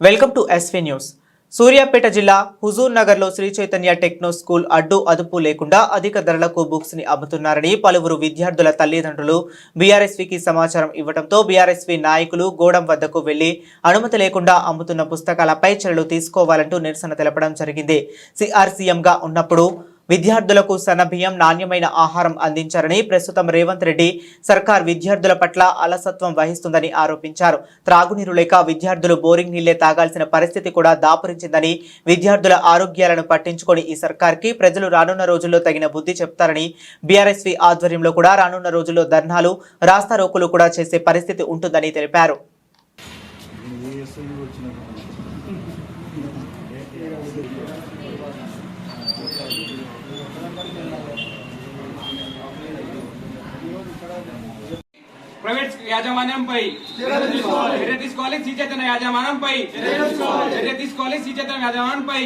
Welcome to SV news. Suryapet జిల్లా హుజూర్ నగర్లో శ్రీ చైతన్య టెక్నో స్కూల్ అడ్డు అదుపు లేకుండా అధిక ధరలకు బుక్స్ని అమ్ముతున్నారని పలువురు విద్యార్థుల తల్లిదండ్రులు బీఆర్ఎస్వికి సమాచారం ఇవ్వడంతో బీఆర్ఎస్వి నాయకులు గోడం వద్దకు వెళ్ళి అనుమతి లేకుండా అమ్ముతున్న పుస్తకాలపై చర్యలు తీసుకోవాలంటూ నిరసన తెలపడం జరిగింది. సిఆర్సీఎంగా ఉన్నప్పుడు విద్యార్థులకు సన్నబియ్యం నాణ్యమైన ఆహారం అందించారని ప్రస్తుతం రేవంత్ రెడ్డి సర్కార్ విద్యార్థుల పట్ల అలసత్వం వహిస్తుందని ఆరోపించారు. త్రాగునీరు లేక విద్యార్థులు బోరింగ్ నీళ్ళే తాగాల్సిన పరిస్థితి కూడా దాపురించిందని విద్యార్థుల ఆరోగ్యాలను పట్టించుకొని ఈ సర్కార్కి ప్రజలు రానున్న రోజుల్లో తగిన బుద్ధి చెప్తారని బీఆర్ఎస్వి ఆధ్వర్యంలో కూడా రానున్న రోజుల్లో ధర్నాలు రాస్తారోకులు కూడా చేసే పరిస్థితి ఉంటుందని తెలిపారు. ప్రైవేట్ యాజమాన్యంపై చర్య తీసుకోవాలి. శ్రీ చైతన్య యాజమాన్యంపై చర్య తీసుకోవాలి. శ్రీ చైతన్య యాజమాన్యంపై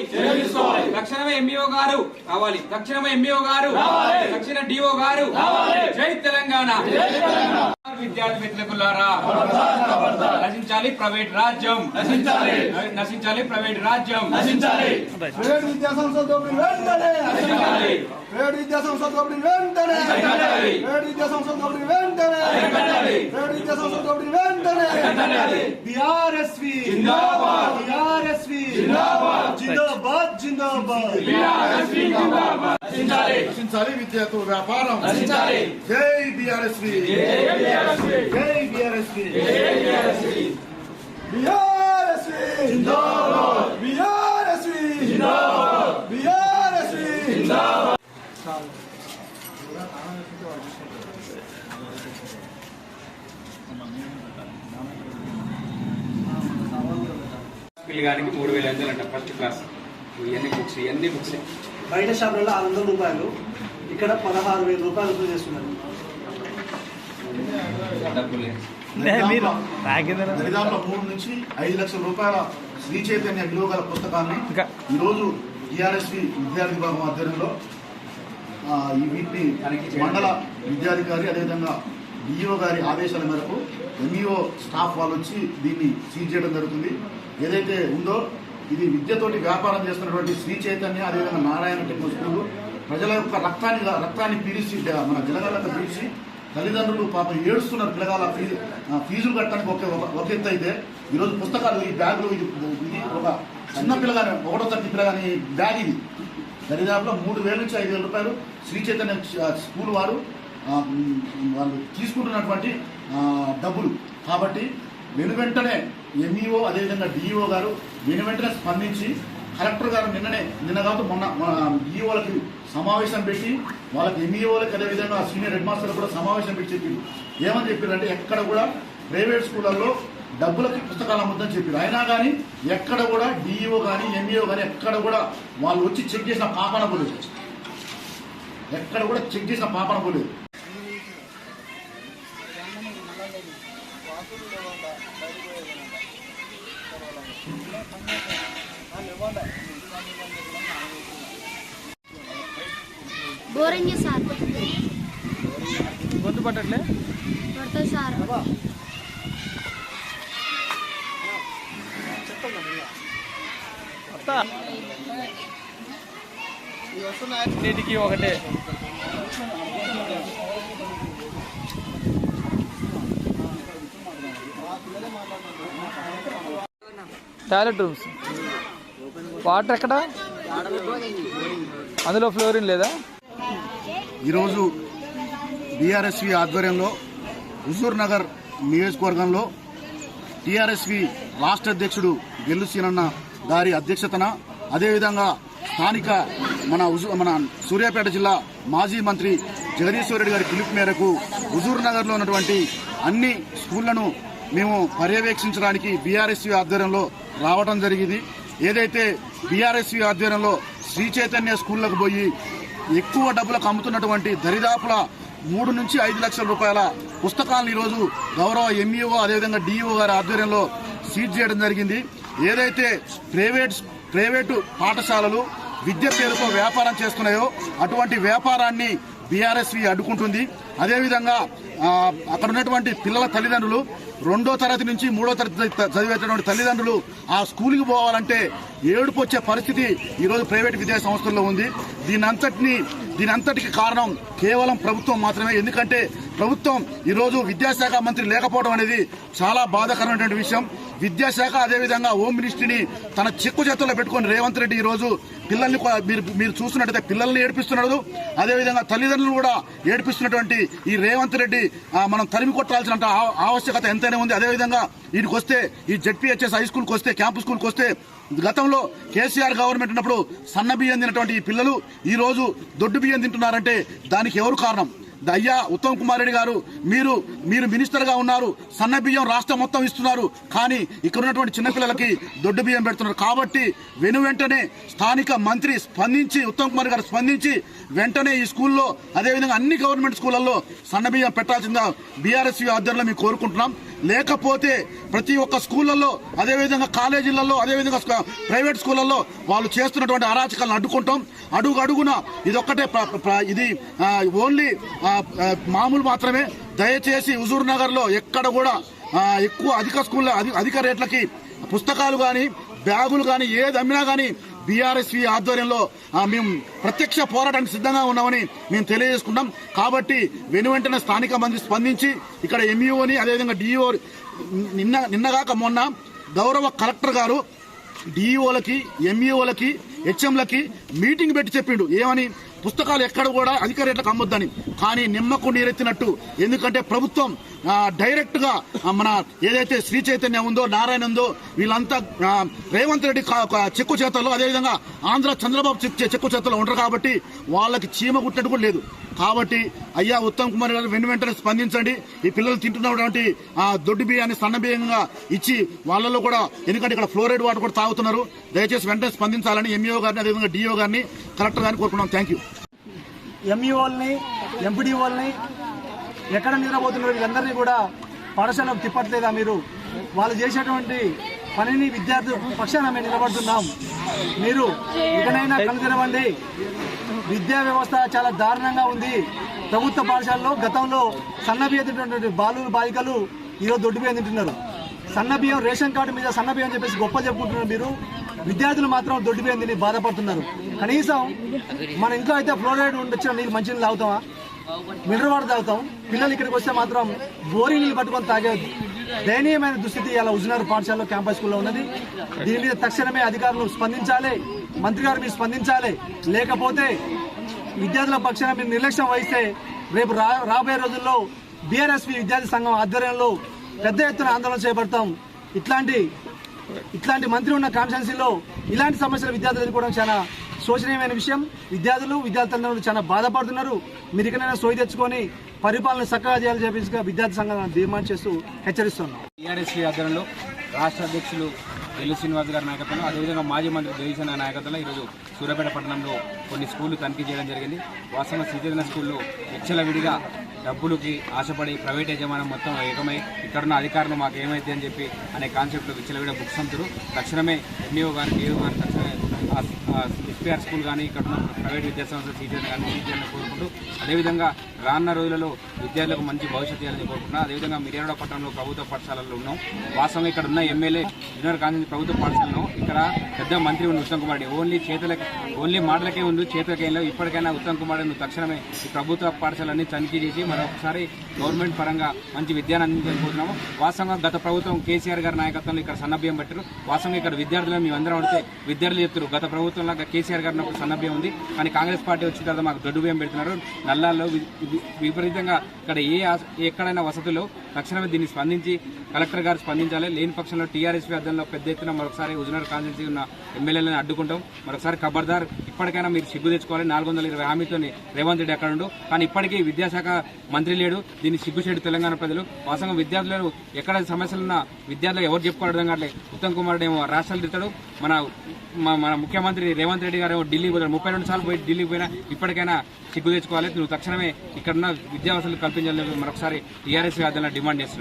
తక్షణమే ఎంఈఓ గారు కావాలి తక్షణమే ఎంఈఓ గారు తక్షణ డిఓ గారు జై తెలంగాణ. విద్యార్థి మిత్రులారా నశించాలి ప్రైవేట్ రాజ్యం నశించాలి నశించాలి ప్రైవేట్ రాజ్యం నశించాలి ప్రైవేట్ విద్యా సంస్థల దోపిడీ వెంటనే నశించాలి ప్రైవేట్ విద్యా సంస్థల దోపిడీ వెంటనే అరికట్టాలి. ప్రైవేట్ విద్యా సంస్థల దోపిడీ వెంటనే అరికట్టాలి. ప్రైవేట్ విద్యా సంస్థల దోపిడీ వెంటనే అరికట్టాలి. బిఆర్ఎస్వి జిందాబాద్. బిఆర్ఎస్వి జిందాబాద్. జిందాబాద్ జిందాబాద్ బీఆర్ఎస్పీ జిందాబాద్. నశించాలి రక్షించాలి విద్యతో వ్యాపారం. నశించాలి జై బిఆర్ఎస్వి జై బిఆర్ఎస్వి జిందాబాద్. బిఆర్ఎస్వి జిందాబాద్. పిల్లగానికి మూడు వేల ఐదు వందలు అంట ఫస్ట్ క్లాస్ ఇవన్నీ బుక్స్ ఇవన్నీ బుక్స్ బయట షాపులలో ఆరు వందల రూపాయలు ఇక్కడ పదహారు వేల రూపాయలు వసూలు చేస్తున్నారు. డబ్బులు. దరిదాపుల మూడు నుంచి ఐదు లక్షల రూపాయల శ్రీ చైతన్య విలువ గల పుస్తకాన్ని ఈరోజు టిఆర్ఎస్పి విద్యార్థి విభాగం ఆధ్వర్యంలో ఆ, ఈ వీటిని మండల విద్యాధికారి అదేవిధంగా డిఈఓ గారి ఆదేశాల మేరకు ఎంఈఓ స్టాఫ్ వాళ్ళు వచ్చి దీన్ని సీజ్ చేయడం జరుగుతుంది. ఏదైతే ఉందో ఇది విద్యతోటి వ్యాపారం చేస్తున్నటువంటి శ్రీ చైతన్య అదేవిధంగా నారాయణ టెంపుల్ స్కూల్. ప్రజల యొక్క రక్తాన్ని రక్తాన్ని పీల్చి మన జనగలకు పీల్చి తల్లిదండ్రులు పాపం ఏడుస్తున్నారు పిల్లగాల ఫీజు ఫీజులు కట్టడానికి ఒక ఒక ఎత్తు అయితే ఈరోజు పుస్తకాలు ఈ బ్యాగులు ఇది ఇది ఒక చిన్న పిల్లగాని ఒకటో తరగతి పిల్లగాని బ్యాగ్ ఇది. దరిదాపులో మూడు వేల నుంచి ఐదు వేల రూపాయలు శ్రీ చైతన్య స్కూల్ వారు వాళ్ళు తీసుకుంటున్నటువంటి డబ్బులు. కాబట్టి వెను వెంటనే ఎంఈఓ అదేవిధంగా డిఈఓ గారు వెను వెంటనే స్పందించి కలెక్టర్ గారు నిన్ననే నిన్న కాదు మొన్న మన డిఈఓలకి సమావేశం పెట్టి వాళ్ళకి ఎంఈఓలకి అదేవిధంగా సీనియర్ హెడ్ మాస్టర్ కూడా సమావేశం పెట్టి చెప్పింది ఏమని చెప్పారంటే ఎక్కడ కూడా ప్రైవేట్ స్కూళ్ళల్లో డబ్బులకి పుస్తకాలు అమ్ముద్దని చెప్పారు అయినా కానీ ఎక్కడ కూడా డిఈఓ కానీ ఎంఈఓ కానీ ఎక్కడ కూడా వాళ్ళు వచ్చి చెక్ చేసిన పాపన పోలేదు. ఎక్కడ కూడా చెక్ చేసిన పాపన పోలేదు. గోరంగి సార్. గొంతు పట్టట్లే? పడుతుంది సార్. నీటికి ఒకటే. Toilet rooms. వాటర్ ఎక్కడ? అందులో ఫ్లోరిన్ లేదా? ఈరోజు బీఆర్ఎస్వి ఆధ్వర్యంలో హుజూర్ నగర్ నియోజకవర్గంలో టీఆర్ఎస్వి రాష్ట్ర అధ్యక్షుడు గెల్లుసీనన్న గారి అధ్యక్షతన అదేవిధంగా స్థానిక మన మన సూర్యాపేట జిల్లా మాజీ మంత్రి జగదీశ్వర్ రెడ్డి గారి పిలుపు మేరకు హుజూర్ నగర్లో ఉన్నటువంటి అన్ని స్కూళ్ళను మేము పర్యవేక్షించడానికి బీఆర్ఎస్వి ఆధ్వర్యంలో రావడం జరిగింది. ఏదైతే బీఆర్ఎస్వి ఆధ్వర్యంలో శ్రీ చైతన్య స్కూళ్ళకు పోయి ఎక్కువ డబ్బులకు అమ్ముతున్నటువంటి దరిదాపుల మూడు నుంచి ఐదు లక్షల రూపాయల పుస్తకాలను ఈరోజు గౌరవ ఎంఈఓ అదేవిధంగా డిఈఓ గారి ఆధ్వర్యంలో సీజ్ చేయడం జరిగింది. ఏదైతే ప్రైవేట్ ప్రైవేటు పాఠశాలలు విద్య పేరుతో వ్యాపారం చేస్తున్నాయో అటువంటి వ్యాపారాన్ని బీఆర్ఎస్వి అడ్డుకుంటుంది. అదేవిధంగా అక్కడ ఉన్నటువంటి పిల్లల తల్లిదండ్రులు రెండో తరగతి నుంచి మూడో తరగతి చదివేటటువంటి తల్లిదండ్రులు ఆ స్కూల్కి పోవాలంటే ఏడుపు వచ్చే పరిస్థితి ఈరోజు ప్రైవేట్ విద్యా సంస్థల్లో ఉంది. దీని అంతటిని కారణం కేవలం ప్రభుత్వం మాత్రమే. ఎందుకంటే ప్రభుత్వం ఈరోజు విద్యాశాఖ మంత్రి లేకపోవడం అనేది చాలా బాధాకరమైనటువంటి విషయం. విద్యాశాఖ అదేవిధంగా హోమ్ మినిస్ట్రీని తన చెక్కు చేతుల్లో పెట్టుకొని రేవంత్ రెడ్డి ఈ రోజు పిల్లల్ని మీరు మీరు చూస్తున్నట్టయితే పిల్లల్ని ఏడిపిస్తున్నాడు. అదేవిధంగా తల్లిదండ్రులు కూడా ఏడిపిస్తున్నటువంటి ఈ రేవంత్ రెడ్డి మనం తరిమి కొట్టాల్సిన ఆవశ్యకత ఎంతైనా ఉంది. అదేవిధంగా వీటికి వస్తే ఈ జడ్పీహెచ్ఎస్ హై స్కూల్కి వస్తే క్యాంపు స్కూల్కి వస్తే గతంలో కేసీఆర్ గవర్నమెంట్ ఉన్నప్పుడు సన్న బియ్యం తిన్నటువంటి ఈ పిల్లలు ఈరోజు దొడ్డు బియ్యం తింటున్నారంటే దానికి ఎవరు కారణం? అయ్యా ఉత్తమ్ కుమార్ రెడ్డి గారు మీరు మీరు మినిస్టర్గా ఉన్నారు సన్న బియ్యం రాష్ట్రం మొత్తం ఇస్తున్నారు కానీ ఇక్కడ ఉన్నటువంటి చిన్నపిల్లలకి దొడ్డు బియ్యం పెడుతున్నారు. కాబట్టి వెను వెంటనే స్థానిక మంత్రి స్పందించి ఉత్తమ్ కుమార్ గారు స్పందించి వెంటనే ఈ స్కూల్లో అదేవిధంగా అన్ని గవర్నమెంట్ స్కూళ్ళలో సన్న బియ్యం పెట్టాల్సిందిగా బీఆర్ఎస్ ఆధ్వర్యంలో మేము కోరుకుంటున్నాం. లేకపోతే ప్రతి ఒక్క స్కూళ్ళల్లో అదేవిధంగా కాలేజీలలో అదేవిధంగా ప్రైవేట్ స్కూళ్ళల్లో వాళ్ళు చేస్తున్నటువంటి అరాచకాలను అడ్డుకుంటాం. అడుగు అడుగున ఇదొక్కటే ప్ర- ప్ర- ఇది ఓన్లీ మామూలు మాత్రమే. దయచేసి హుజూర్ నగర్లో ఎక్కడ కూడా ఎక్కువ అధిక స్కూళ్ళ అధిక రేట్లకి పుస్తకాలు కానీ బ్యాగులు కానీ ఏది అమ్మినా కానీ బీఆర్ఎస్వి ఆధ్వర్యంలో మేము ప్రత్యక్ష పోరాటానికి సిద్ధంగా ఉన్నామని మేము తెలియజేసుకున్నాం. కాబట్టి వెను వెంటనే స్థానిక మంత్రి స్పందించి ఇక్కడ ఎంఈఓని అదేవిధంగా డిఈఓ నిన్న నిన్నగాక మొన్న గౌరవ కలెక్టర్ గారు డిఈఓలకి ఎంఈఓలకి హెచ్ఎంలకి మీటింగ్ పెట్టి చెప్పిండు. ఏమని? పుస్తకాలు ఎక్కడ కూడా అధిక రేట్లకు అమ్మొద్దని. కానీ నిమ్మకు నీరెత్తినట్టు. ఎందుకంటే ప్రభుత్వం డైరెక్ట్గా మన ఏదైతే శ్రీ చైతన్య ఉందో నారాయణ ఉందో వీళ్ళంతా రేవంత్ రెడ్డి చెక్కు చేతల్లో అదేవిధంగా ఆంధ్ర చంద్రబాబు చెక్- చెక్కు చేతల్లో ఉంటారు కాబట్టి వాళ్ళకి చీమ కుట్టినట్టు కూడా లేదు. కాబట్టి అయ్యా ఉత్తమ్ కుమార్ గారు వెను వెంటనే స్పందించండి. ఈ పిల్లలు తింటున్నటువంటి ఆ దొడ్డు బియ్యాన్ని సన్న బియ్యంగా ఇచ్చి వాళ్ళలో కూడా ఎందుకంటే ఇక్కడ ఫ్లోరైడ్ వాటర్ కూడా తాగుతున్నారు. దయచేసి వెంటనే స్పందించాలని ఎంఈఓ గారిని అదేవిధంగా డిఓ గారిని కలెక్టర్ గారిని కోరుకున్నాం థ్యాంక్ యూ ఎంఈఓల్ని ఎంపీడీఓల్ని ఎక్కడ నిద్రపోతున్నారు వీళ్ళందరినీ కూడా పాఠశాలకు తిప్పట్లేదా మీరు? వాళ్ళు చేసేటువంటి పనిని విద్యార్థుల పక్షాన మేము నిలబడుతున్నాం. మీరు ఇకనైనా కనుగొనవండి విద్యా వ్యవస్థ చాలా దారుణంగా ఉంది. ప్రభుత్వ పాఠశాలలో గతంలో సన్న తింటున్నటువంటి బాలురు బాలికలు ఈరోజు దొడ్డుబియ్యం తింటున్నారు. సన్నబియ్యం రేషన్ కార్డు మీద సన్నబియ్యం అని చెప్పేసి గొప్ప చెప్పుకుంటున్నారు మీరు. విద్యార్థులు మాత్రం దొడ్డుబియ్యం తిని బాధపడుతున్నారు. కనీసం మన ఇంట్లో అయితే ఫ్లోరైడ్ ఉండొచ్చిన? నీళ్ళు మంచి నీళ్ళు తాగుతామా? మినరల్ వాటర్ తాగుతాం. పిల్లలు ఇక్కడికి వస్తే మాత్రం బోరింగ్ నీళ్ళు పట్టుకొని తాగే దయనీయమైన దుస్థితి ఇలా ఉజనారు పాఠశాలలో క్యాంపస్ స్కూల్లో ఉన్నది. దీని మీద తక్షణమే అధికారులు స్పందించాలి మంత్రి గారు మీరు స్పందించాలి. లేకపోతే విద్యార్థుల పక్షాన మీరు నిర్లక్ష్యం వహిస్తే రేపు రా రాబోయే రోజుల్లో బీఆర్ఎస్పీ విద్యార్థి సంఘం ఆధ్వర్యంలో పెద్ద ఎత్తున ఆందోళన చేపడతాం. ఇట్లాంటి ఇట్లాంటి మంత్రి ఉన్న కాన్స్టిట్యున్సీలో ఇలాంటి సమస్యలు విద్యార్థులు ఎదుర్కోవడం చాలా శోచనీయమైన విషయం. విద్యార్థులు విద్యార్థులందరూ చాలా బాధపడుతున్నారు. మీరు ఇకనైనా సోయి తెచ్చుకొని పరిపాలన చక్కగా చేయాలని చెప్పేసి విద్యార్థి సంఘాలను డిమాండ్ చేస్తూ హెచ్చరిస్తున్నాం. టీఆర్ఎస్సీ ఆధ్వర్యంలో రాష్ట్ర అధ్యక్షులు ఎల్లు శ్రీనివాస్ గారి నాయకత్వంలో అదేవిధంగా మాజీ మంత్రి దేవిసేన నాయకత్వంలో ఈరోజు సూర్యాపేట పట్టణంలో కొన్ని స్కూళ్ళు తనిఖీ చేయడం జరిగింది. వాస్తవంగా శ్రీచైతన్య స్కూల్లో విడిగా డబ్బులకి ఆశపడి ప్రైవేట్ యజమానం మొత్తం ఏకమై ఇక్కడున్న అధికారులు మాకు ఏమైతే అని చెప్పి అనే కాన్సెప్ట్లో విచ్చలవిడ బుక్స్ అమ్ముతారు. తక్షణమే ఎంఈఓ గారు డిఓ గారు తక్షణమే ఎస్పీఆర్ స్కూల్ కానీ ఇక్కడ ఉన్న ప్రైవేట్ విద్యాసంస్థ టీచర్లు కానీ టీచర్ని కోరుకుంటూ అదేవిధంగా రానున్న రోజులలో విద్యార్థులకు మంచి భవిష్యత్తు ఇవ్వాలని కోరుకుంటున్నాను అదేవిధంగా మిర్యాడ పట్టణంలో ప్రభుత్వ పాఠశాలలో ఉన్నాం. వాస్తవం ఇక్కడ ఉన్న ఎమ్మెల్యే జూనియర్ గాంధీ ప్రభుత్వ పాఠశాలలో ఇక్కడ పెద్ద మంత్రి ఉంది ఉత్తమ్ కుమార్ ఓన్లీ చేతులకి ఓన్లీ మాటలకే ఉంది చేతులకే లేవు ఇప్పటికైనా ఉత్తమ్ కుమార్ తక్షణమే ఈ ప్రభుత్వ పాఠశాలన్నీ తనిఖీ చేసి మరొకసారి గవర్నమెంట్ పరంగా మంచి విద్యను అందించబోతున్నాము వాస్తవంగా గత ప్రభుత్వం కేసీఆర్ గారి నాయకత్వంలో ఇక్కడ సన్నభ్యం పెట్టారు. వాస్తవంగా ఇక్కడ విద్యార్థులను మేము అందరం అడితే విద్యార్థులు చెప్తారు గత ప్రభుత్వంలో కేసీఆర్ గారి సన్నభ్యం ఉంది. కానీ కాంగ్రెస్ పార్టీ వచ్చిన తర్వాత మాకు దొడ్డు భయం పెడుతున్నారు. నల్లాల్లో విపరీతంగా ఇక్కడ ఏ ఎక్కడైనా వసతులు తక్షణమే దీన్ని స్పందించి కలెక్టర్ గారు స్పందించాలి. లేని పక్షంలో టీఆర్ఎస్ అర్థంలో పెద్ద ఎత్తున మరొకసారి హుజనర్ కాన్స్టిట్యూన్సీ ఉన్న ఎమ్మెల్యేలను అడ్డుకుంటాం. మరొకసారి ఖబర్దార్ ఇప్పటికైనా మీరు సిగ్గు తెచ్చుకోవాలి. నాలుగు వందల ఇరవై హామీతోని రేవంత్ రెడ్డి అక్కడ ఉండు. కానీ ఇప్పటికీ విద్యాశాఖ మంత్రి లేడు. దీన్ని సిగ్గుచేడు తెలంగాణ ప్రజలు. వాస్తవంగా విద్యార్థులను ఎక్కడ సమస్యలున్నా విద్యార్థులు ఎవరు చెప్పుకోవడం కావట్లేదు. ఉత్తమ్ కుమార్ ఏమో రాష్ట్రాలు తిడతాడు. మన మన ముఖ్యమంత్రి రేవంత్ రెడ్డి గారు ఢిల్లీ పోతాడు. ముప్పై రెండు సార్లు పోయి ఢిల్లీకి పోయినా ఇప్పటికైనా సిగ్గు తెచ్చుకోవాలి. నువ్వు తక్షణమే ఇక్కడున్న విద్యావసతులు కల్పించాలని మరొకసారి టీఆర్ఎస్ ఆధ్వర్యంలో డిమాండ్ చేస్తున్నాం.